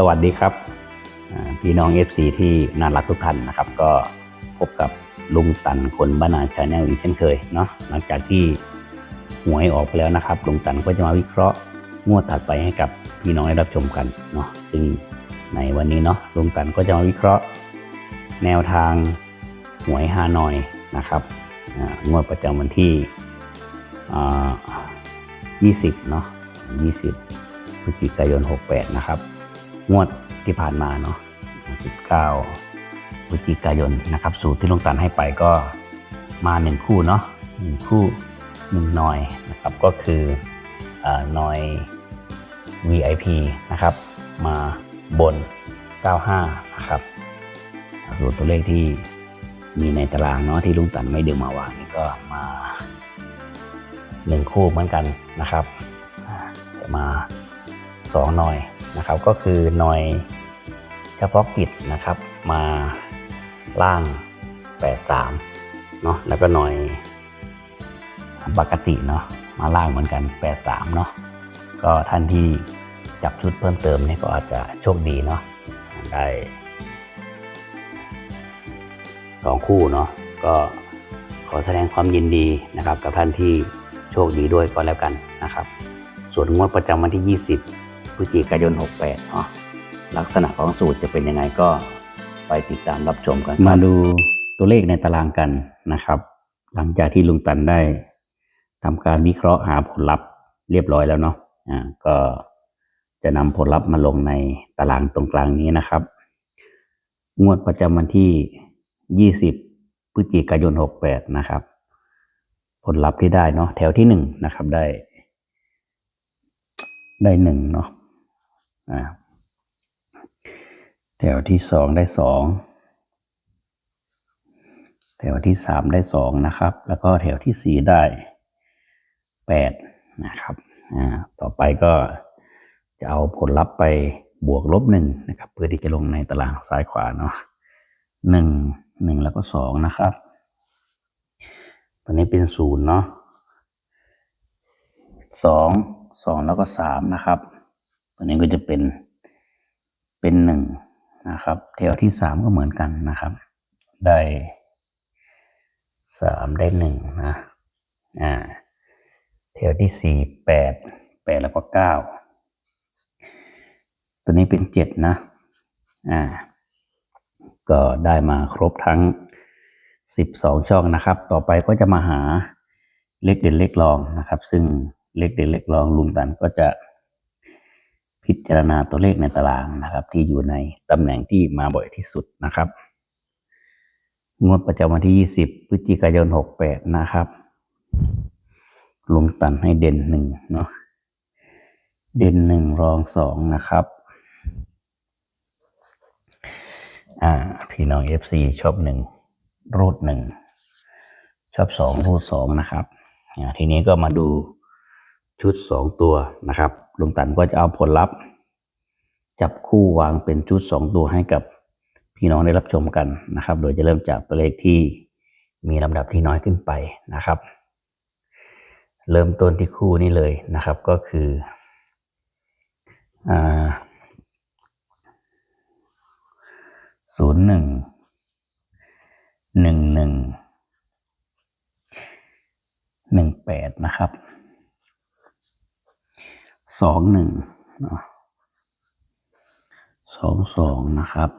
สวัสดีครับ พี่น้อง FC ที่น่ารักทุกท่านนะครับ ก็พบกับลุงตันคนบ้านนาชาแนลอีกเช่นเคยเนาะหลังจากที่หวยออกไปแล้วนะครับลุงตันก็จะมาวิเคราะห์งวดถัดไปให้กับพี่น้องได้รับชมกันเนาะซึ่งในวันนี้เนาะลุงตันก็จะมาวิเคราะห์ แนวทางหวยฮานอยนะครับงวดประจำวันที่ 20 เนาะ20 พฤศจิกายน 68 นะครับ งวดที่ผ่านมาเนาะ19พฤศจิกายนนะครับ สูตรที่ลงตันให้ไปก็มาหนึ่งคู่เนาะหนึ่งคู่หนึ่งหน่อยนะครับ ก็คืออหน่อย VIP นะครับ มาบน 95 นะครับสูตรตัวเลขที่มีในตารางเนาะที่ลุงตันไม่ดึงมาวางนี่ก็มาหนึ่งคู่เหมือนกันนะครับ มาสองหน่อย นะครับก็คือหน่อยเฉพาะกิจนะครับมาล่าง 83เนาะแล้วก็หน่อยปกติเนาะมาล่างเหมือนกัน 83เนาะก็ท่านที่จับชุดเพิ่มเติมเนี่ยก็อาจจะโชคดีเนาะได้สองคู่เนาะก็ขอแสดงความยินดีนะครับ กับท่านที่โชคดีด้วยก็แล้วกันนะครับ ส่วนงวดประจำวันที่ 20 พฤศจิกายน 68เนาะลักษณะของสูตรจะเป็นยังไงก็ไปติดตามรับชมกันมาดูตัวเลขในตารางกันนะครับ หลังจากที่ลุงตันได้ทำการวิเคราะห์หาผลลัพธ์เรียบร้อยแล้วเนาะอ่าก็จะนำผลลัพธ์มาลงในตารางตรงกลางนี้นะครับ งวดประจำวันที่ 20 พฤศจิกายน 68 นะครับ ผลลัพธ์ที่ได้เนาะแถวที่หนึ่งนะครับได้ ได้หนึ่งเนาะ แถวที่สองได้สองแถวที่สามได้สองนะครับ แล้วก็แถวที่สี่ได้แปดนะครับอ่าต่อไปก็จะเอาผลลัพธ์ไปบวกลบหนึ่งนะครับ เพื่อที่จะลงในตารางซ้ายขวาเนาะหนึ่งหนึ่งแล้วก็สองนะครับตัวนี้เป็นศูนย์เนาะสองสองแล้วก็สามนะครับ ตัวนี้ก็จะเป็นเป็นหนึ่งนะครับแถวที่สามก็เหมือนกันนะครับ ได้สามได้หนึ่งนะอ่าแถวที่สี่แปดแปดแล้วก็เก้าตัวนี้เป็นเจ็ดนะอ่าก็ได้มาครบทั้งสิบสองช่องนะครับ ต่อไปก็จะมาหาเลขเด่นเลขรองนะครับ ซึ่งเลขเด่นเลขรองลุงตันก็จะ พิจารณาตัวเลขในตารางนะครับ ที่อยู่ในตำแหน่งที่มาบ่อยที่สุดนะครับ งวดประจำวันที่ 20พฤศจิกายน 68 นะครับลงตันให้เด่นหนึ่งเนาะเด่นหนึ่งรองสองนะครับ อ่า พี่น้อง FC ชอบหนึ่งรูดหนึ่งชอบสองรูดสองนะครับ ทีนี้ก็มาดูชุดสองตัวนะครับ ลุงตันก็จะเอาผลลัพธ์ จับคู่วางเป็นชุดสองตัวให้กับพี่น้องได้รับชมกันนะครับ โดยจะเริ่มจากตัวเลขที่มีลำดับที่น้อยขึ้นไปนะครับ เริ่มต้นที่คู่นี้เลยนะครับ ก็คืออศูนย์หนึ่งหนึ่งหนึ่งหนึ่งแปดนะครับ สองหนึ่งนะสองสองนะครับ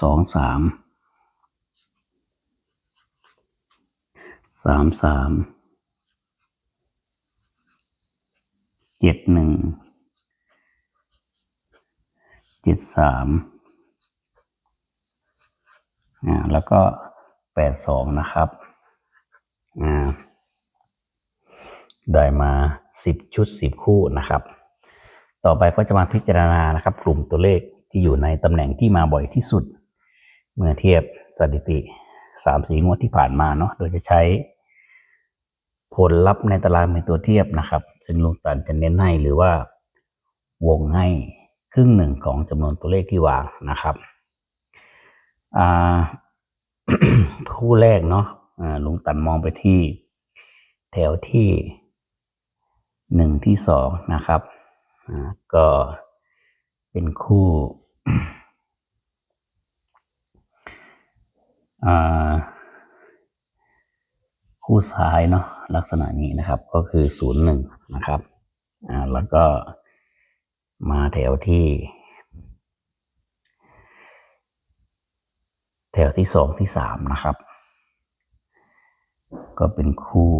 สองสามสามสามเจ็ดหนึ่งเจ็ดสามอ่าแล้วก็แปดสองนะครับอ่า ได้มาสิบชุดสิบคู่นะครับ ต่อไปก็จะมาพิจารณานะครับ กลุ่มตัวเลขที่อยู่ในตำแหน่งที่มาบ่อยที่สุด เมื่อเทียบสถิติสามสีงวดที่ผ่านมาเนาะโดยจะใช้ผลลัพธ์ในตารางเป็นตัวเทียบนะครับ ซึ่งลุงตันจะเน้นให้หรือว่าวงให้ครึ่งหนึ่งของจำนวนตัวเลขที่วางนะครับคู่แรกเนาะลุงตันมองไปที่แถวที่ หนึ่งที่สองนะครับ ก็เป็นคู่อ่าคู่ซ้ายเนาะลักษณะนี้นะครับก็คือศูนย์หนึ่งนะครับอ่าแล้วก็มาแถวที่ แถวที่สองที่สามนะครับ ก็เป็นคู่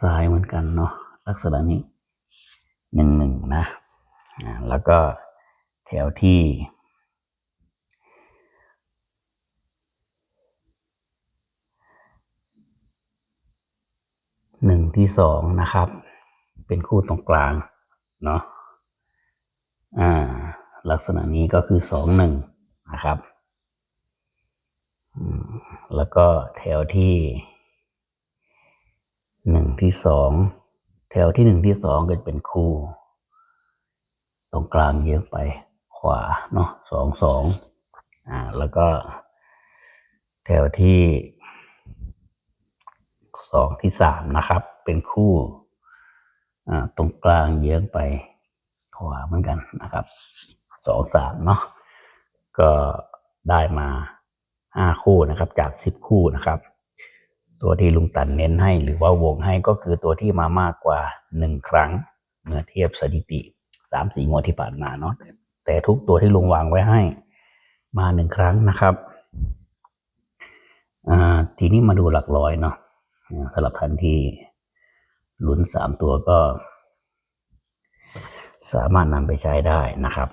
ซ้ายเหมือนกันเนาะลักษณะนี้หนึ่งหนึ่งนะแล้วก็แถวที่หนึ่งที่สองนะครับ เป็นคู่ตรงกลางเนาะอ่า ลักษณะนี้ก็คือสองหนึ่งนะครับ แล้วก็แถวที่ ที่สองแถวที่หนึ่งที่สองก็จะเป็นคู่ ตรงกลางเยอะไปขวาเนาะสองสองอ่าแล้วก็ แถวที่สองที่สามนะครับ เป็นคู่อ่าตรงกลางเยื้องไปขวาเหมือนกันนะครับสองสามเนาะก็ได้มาห้าคู่นะครับ จากสิบคู่นะครับ ตัวที่ลุงตันเน้นให้หรือว่าวงให้ก็คือตัวที่มามากกว่าหนึ่งครั้งเมื่อเทียบสถิติสามสี่งวดที่ผ่านมาเนาะแต่ทุกตัวที่ลุงวางไว้ให้มาหนึ่งครั้งนะครับอ่าทีนี้มาดูหลักร้อยเนาะสำหรับท่านที่ลุ้นสามตัวก็ สามารถนำไปใช้ได้นะครับ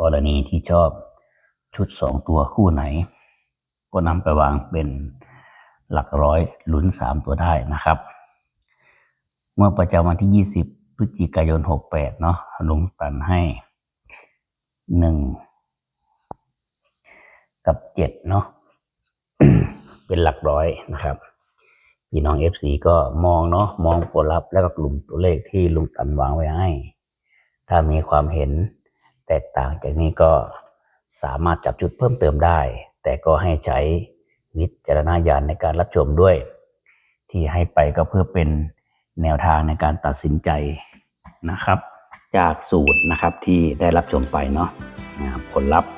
กรณีที่ชอบชุดสองตัวคู่ไหน ก็นำไปวางเป็น หลักร้อยลุ้นสามตัวได้นะครับ เมื่อประจำวันที่ยี่สิบพฤศจิกายนหกแปดเนาะลุงตันให้หนึ่งกับเจ็ดเนาะเป็นหลักร้อยนะครับพี่น้อง FC ก็มองเนาะมองผลลัพธ์แล้วก็กลุ่มตัวเลขที่ลุงตันวางไว้ให้ ถ้ามีความเห็นแตกต่างจากนี้ก็สามารถจับจุดเพิ่มเติมได้ แต่ก็ให้ใช้ วิจารณญาณในการรับชมด้วย ที่ให้ไปก็เพื่อเป็นแนวทางในการตัดสินใจนะครับ จากสูตรนะครับที่ได้รับชมไปเนาะผลลัพธ์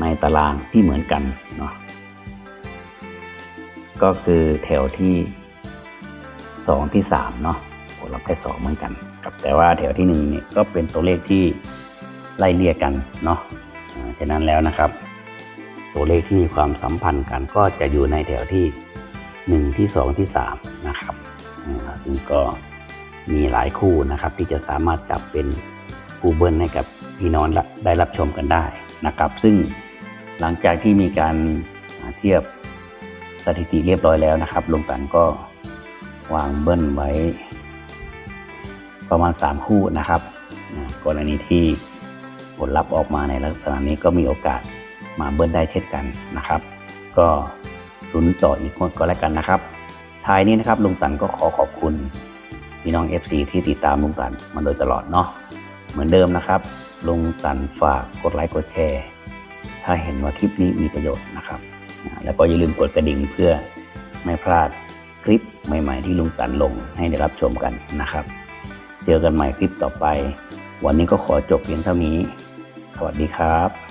ในตารางที่เหมือนกันเนาะก็คือแถวที่สองที่สามเนาะผลลัพธ์แค่สองเหมือนกันครับแต่ว่าแถวที่หนึ่งเนี่ยก็เป็นตัวเลขที่ไล่เลี่ยกันเนาะอ่าฉะนั้นแล้วนะครับ ตัวเลขที่มีความสัมพันธ์กันก็จะอยู่ในแถวที่หนึ่งที่สองที่สามนะครับซึ่งก็มีหลายคู่นะครับที่จะสามารถจับเป็นคู่เบิ้ลให้กับพี่น้องได้รับชมกันได้นะครับ ซึ่งหลังจากที่มีการเทียบสถิติเรียบร้อยแล้วนะครับลุงตันก็วางเบิ้ลไว้ ประมาณ 3 คู่นะครับ กรณีที่ผลลัพธ์ออกมาในลักษณะนี้ก็มีโอกาส มาเบิ้ลได้เช่นกันนะครับ ก็ลุ้นต่ออีกคนก็แล้วกันนะครับ ท้ายนี้นะครับลุงตันก็ขอขอบคุณพี่น้อง FC ที่ติดตามลุงตันมาโดยตลอดเนาะเหมือนเดิมนะครับลุงตันฝากกดไลค์กดแชร์ ถ้าเห็นว่าคลิปนี้มีประโยชน์นะครับ แล้วก็อย่าลืมกดกระดิ่งเพื่อไม่พลาดคลิปใหม่ ๆ ที่ลุงตันลงให้ได้รับชมกันนะครับ เจอกันใหม่คลิปต่อไป วันนี้ก็ขอจบเพียงเท่านี้ สวัสดีครับ